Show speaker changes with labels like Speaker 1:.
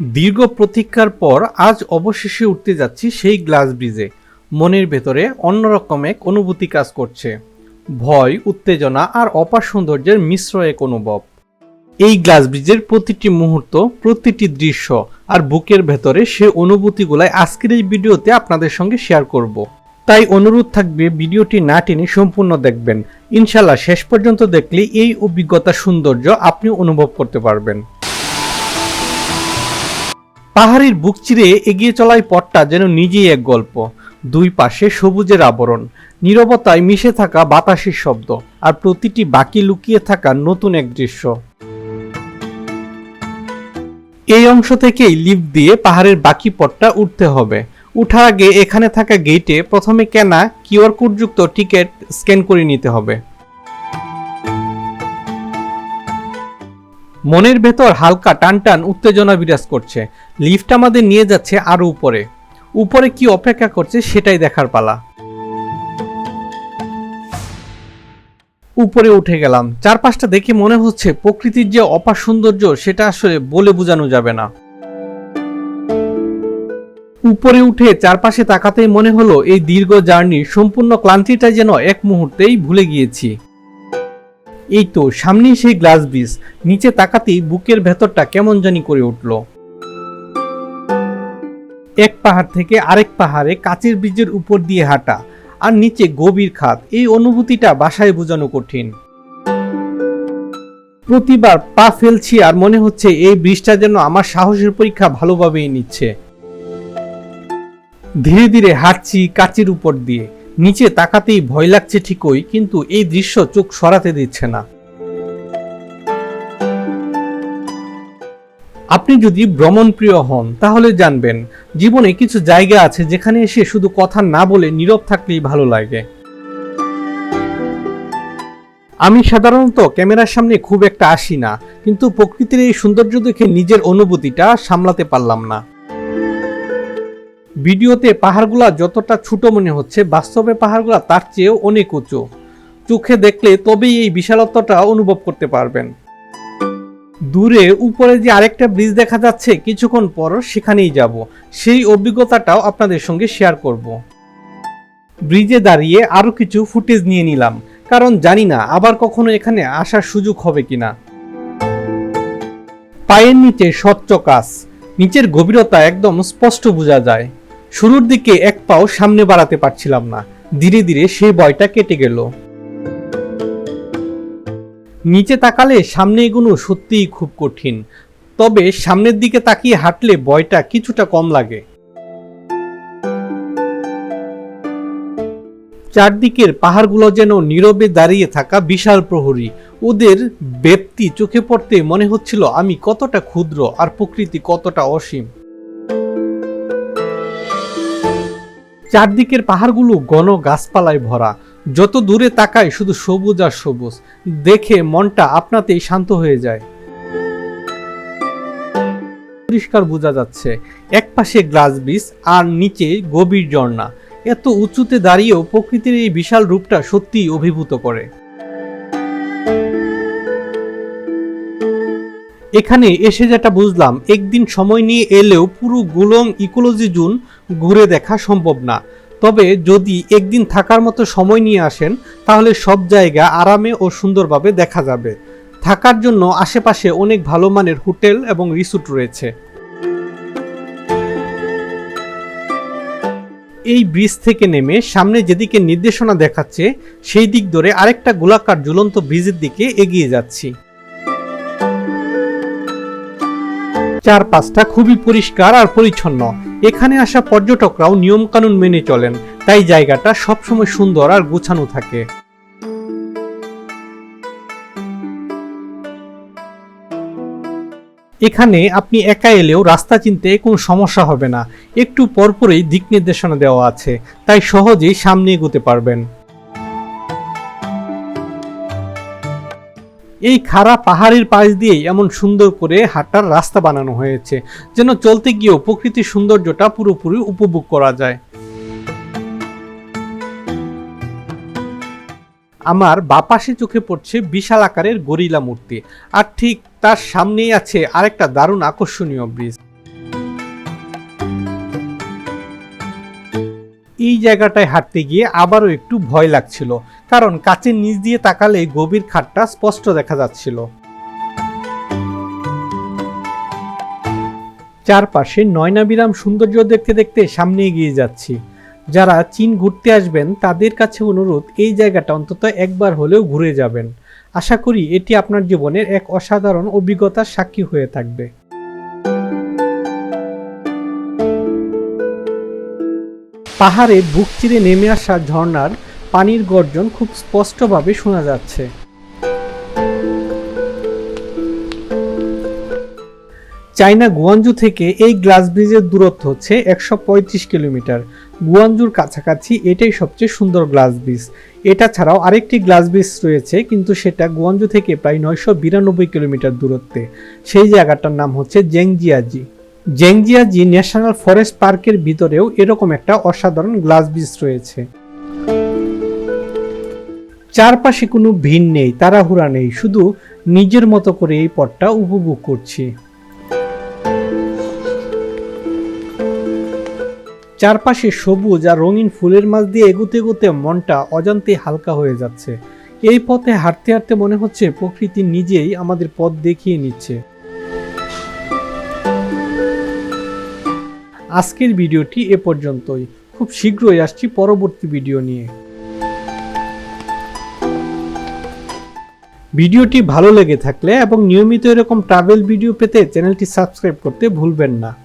Speaker 1: দীর্ঘ প্রতীক্ষার পর আজ অবশেষে উঠতে যাচ্ছি সেই গ্লাস ব্রিজে। মনের ভেতরে অন্যরকম এক অনুভূতি কাজ করছে। ভয়, উত্তেজনা আর অপার সৌন্দর্যের মিশ্র এক অনুভব। এই গ্লাস ব্রিজের প্রতিটি মুহূর্ত, প্রতিটি দৃশ্য আর বুকের ভেতরে সে অনুভূতিগুলাই আজকের এই ভিডিওতে আপনাদের সঙ্গে শেয়ার করব। তাই অনুরোধ থাকবে ভিডিওটি না টেনে সম্পূর্ণ দেখবেন। ইনশাল্লাহ শেষ পর্যন্ত দেখলে এই অভিজ্ঞতা, সৌন্দর্য আপনি অনুভব করতে পারবেন। পাহাড়ের বুক চিরে এগিয়ে চলায় পথটা যেন নিজেই এক গল্প। দুই পাশে সবুজের আবরণ, নীরবতায় মিশে থাকা বাতাসের শব্দ আর প্রতিটি বাকি লুকিয়ে থাকা নতুন এক দৃশ্য। এই অংশ থেকেই লিফট দিয়ে পাহাড়ের বাকি পথটা উঠতে হবে। উঠার আগে এখানে থাকা গেটে প্রথমে কেনা কিউআর কোডযুক্ত টিকিট স্ক্যান করে নিতে হবে। মনের ভেতর হালকা টান টান উত্তেজনা বিরাজ করছে। লিফট আমাদের নিয়ে যাচ্ছে আরও উপরে। উপরে কি অপেক্ষা করছে সেটাই দেখার পালা। উপরে উঠে গেলাম। চারপাশটা দেখে মনে হচ্ছে প্রকৃতির যে অপার সৌন্দর্য সেটা আসলে বলে বোঝানো যাবে না। উপরে উঠে চারপাশে তাকাতেই মনে হলো এই দীর্ঘ জার্নি সম্পূর্ণ ক্লান্তিটা যেন এক মুহূর্তেই ভুলে গিয়েছি। এই তো সামনেই সেই গ্লাস ব্রিজ নিচে তাকাতেই বুকের ভেতরটা কেমন জানি করে উঠল। এক পাহাড় থেকে আরেক পাহাড়ে কাচের ব্রিজের উপর দিয়ে হাঁটা আর নিচে গভীর খাত। এই অনুভূতিটা বাসায় বোঝানো কঠিন। প্রতিবার পা ফেলছি আর মনে হচ্ছে এই ব্রিজটা যেন আমার সাহসের পরীক্ষা ভালোভাবেই নিচ্ছে। ধীরে ধীরে হাঁটছি কাচের উপর দিয়ে। নিচে তাকাতেই ভয় লাগছে ঠিকই, কিন্তু এই দৃশ্য চোখ সরাতে দিচ্ছে না। আপনি যদি ভ্রমণ প্রিয় হন, তাহলে জানবেন, জীবনে কিছু জায়গা আছে যেখানে এসে শুধু কথা না বলে নীরব থাকলেই ভালো লাগে। আমি সাধারণত ক্যামেরার সামনে খুব একটা আসি না, কিন্তু প্রকৃতির এই সৌন্দর্য দেখে নিজের অনুভূতিটা সামলাতে পারলাম না। ভিডিওতে পাহাড়গুলা যতটা ছোট মনে হচ্ছে, বাস্তবে পাহাড়গুলা তার চেয়েও অনেক উঁচু। চোখে দেখলে তবেই এই বিশালত্বটা অনুভব করতে পারবেন। দূরে উপরে যে আরেকটা ব্রিজ দেখা যাচ্ছে, কিছুক্ষণ পর সেখানেই যাব। সেই অভিজ্ঞতাটাও আপনাদের সঙ্গে শেয়ার করব। ব্রিজে দাঁড়িয়ে আরও কিছু ফুটেজ নিয়ে নিলাম, কারণ জানি না আবার কখনো এখানে আসার সুযোগ হবে কিনা। পায়ের নিচে স্বচ্ছ কাজ নিচের গভীরতা একদম স্পষ্ট বোঝা যায়। শুরুর দিকে এক পাও সামনে বাড়াতে পারছিলাম না। ধীরে ধীরে সেই ভয়টা কেটে গেল। নিচে তাকালে সামনে এগুলো সত্যিই খুব কঠিন। তবে সামনের দিকে তাকিয়ে হাঁটলে ভয়টা কিছুটা কম লাগে। চারদিকের পাহাড়গুলো যেন নীরবে দাঁড়িয়ে থাকা বিশাল প্রহরী। ওদের ব্যক্তি চোখে পড়তে মনে হচ্ছিল আমি কতটা ক্ষুদ্র আর প্রকৃতি কতটা অসীম। চারদিকের পাহাড়গুলো ঘন গাছপালায় ভরা। যত দূরে তাকায় শুধু সবুজ আর সবুজ। দেখে মনটা আপনাতেই শান্ত হয়ে যায়। পরিষ্কার বোঝা যাচ্ছে এক পাশে গ্লাস ব্রিজ আর নিচে গভীর ঝর্ণা। এত উঁচুতে দাঁড়িয়েও প্রকৃতির এই বিশাল রূপটা সত্যিই অভিভূত করে। এখানে এসে যেটা বুঝলাম, একদিন সময় নিয়ে এলেও পুরো গুলং ইকোলজি জুন ঘুরে দেখা সম্ভব না। তবে যদি একদিন থাকার মতো সময় নিয়ে আসেন, তাহলে সব জায়গা আরামে ও সুন্দরভাবে দেখা যাবে। থাকার জন্য আশেপাশে অনেক ভালো মানের হোটেল এবং রিসোর্ট রয়েছে। এই ব্রিজ থেকে নেমে সামনে যেদিকে নির্দেশনা দেখাচ্ছে, সেই দিক ধরে আরেকটা গোলাকার ঝুলন্ত ব্রিজের দিকে এগিয়ে যাচ্ছি। চারপাশটা খুবই পরিষ্কার আর পরিচ্ছন্ন। এখানে আসা পর্যটকরাও নিয়মকানুন মেনে চলেন, তাই জায়গাটা সবসময় সুন্দর আর গোছানো থাকে। এখানে আপনি একা এলেও রাস্তা চিনতে কোনো সমস্যা হবে না। একটু পরপরই দিক নির্দেশনা দেওয়া আছে, তাই সহজেই সামনে এগোতে পারবেন। এই খাড়া পাহাড়ের পাশ দিয়ে এমন সুন্দর করে হাঁটার রাস্তা বানানো হয়েছে, যেন চলতে গিয়েও প্রকৃতির সৌন্দর্যটা পুরোপুরি উপভোগ করা যায়। আমার বাপাশে চোখে পড়ছে বিশাল আকারের গরিলা মূর্তি, আর ঠিক তার সামনেই আছে আরেকটা দারুণ আকর্ষণীয় ব্রিজ। এই জায়গাটায় হাঁটতে গিয়ে আবারও একটু ভয় লাগছিল, কারণ কাচের নিচ দিয়ে তাকালে গভীর খাটটা স্পষ্ট দেখা যাচ্ছিল। চারপাশে নয়নাবিরাম সৌন্দর্য দেখতে দেখতে সামনে এগিয়ে যাচ্ছি। যারা চীন ঘুরতে আসবেন, তাদের কাছে অনুরোধ, এই জায়গাটা অন্তত একবার হলেও ঘুরে যাবেন। আশা করি এটি আপনার জীবনের এক অসাধারণ অভিজ্ঞতার সাক্ষী হয়ে থাকবে। পাহাড়ে বুক চিরে নেমে আসা ঝর্ণার পানির গর্জন খুব স্পষ্টভাবে শোনা যাচ্ছে। চায়না গুয়ানজু থেকে এই গ্লাস ব্রিজের দূরত্ব হচ্ছে একশো পঁয়ত্রিশ কিলোমিটার। গুয়ানজুর কাছাকাছি এটাই সবচেয়ে সুন্দর গ্লাস ব্রিজ। এটা ছাড়াও আরেকটি গ্লাস ব্রিজ রয়েছে, কিন্তু সেটা গুয়ানজু থেকে প্রায় নয়শো বিরানব্বই কিলোমিটার দূরত্বে। সেই জায়গাটার নাম হচ্ছে জেংজিয়াজি। জেংজিয়াজি ন্যাশনাল ফরেস্ট পার্কের ভিতরেও এরকম একটা অসাধারণ গ্লাস ব্রিজ রয়েছে। চারপাশে কোনো ভিড় নেই, তাড়াহুড়া নেই, শুধু নিজের মতো করে এই পথটা উপভোগ করছি। চারপাশে সবুজ আর রঙিন ফুলের মাঝ দিয়ে এগুতে এগুতে মনটা অজান্তে হালকা হয়ে যাচ্ছে। এই পথে হাঁটতে হাঁটতে মনে হচ্ছে প্রকৃতি নিজেই আমাদের পথ দেখিয়ে নিচ্ছে। আজকের ভিডিওটি এ পর্যন্তই। খুব শীঘ্রই আসছি পরবর্তী ভিডিও নিয়ে। ভিডিওটি ভালো লেগে থাকলে এবং নিয়মিত এরকম ট্রাভেল ভিডিও পেতে চ্যানেলটি সাবস্ক্রাইব করতে ভুলবেন না।